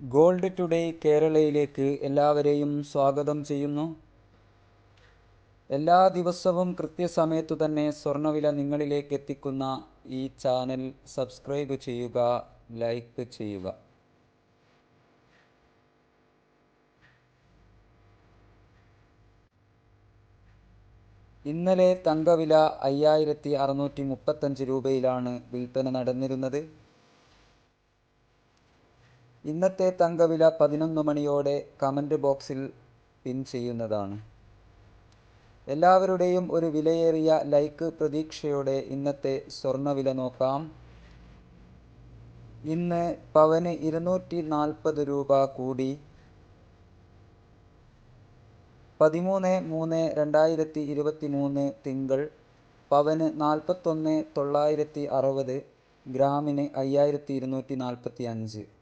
Gold today കേരളയിലേക്ക് എല്ലാവരെയും സ്വാഗതം ചെയ്യുന്നു. എല്ലാ ദിവസവും കൃത്യസമയത്തു തന്നെ സ്വർണവില നിങ്ങളിലേക്ക് എത്തിക്കുന്ന ഈ ചാനൽ സബ്സ്ക്രൈബ് ചെയ്യുക ലൈക്ക് ചെയ്യുക. ഇന്നലെ തങ്കവില അയ്യായിരത്തി അറുന്നൂറ്റി മുപ്പത്തഞ്ച് രൂപയിലാണ് വിൽപ്പന നടന്നിരുന്നത്. ഇന്നത്തെ തങ്കവില പതിനൊന്ന് മണിയോടെ കമന്റ് ബോക്സിൽ പിൻ ചെയ്യുന്നതാണ്. എല്ലാവരുടെയും ഒരു വിലയേറിയ ലൈക്ക് പ്രതീക്ഷയോടെ ഇന്നത്തെ സ്വർണവില നോക്കാം. ഇന്ന് പവന് ഇരുന്നൂറ്റി നാൽപ്പത് രൂപ കൂടി. പതിമൂന്ന് മൂന്ന് രണ്ടായിരത്തി ഇരുപത്തി മൂന്ന് തിങ്കൾ. പവന് നാൽപ്പത്തൊന്ന് തൊള്ളായിരത്തി അറുപത്. ഗ്രാമിന് അയ്യായിരത്തി ഇരുന്നൂറ്റി നാൽപ്പത്തി അഞ്ച്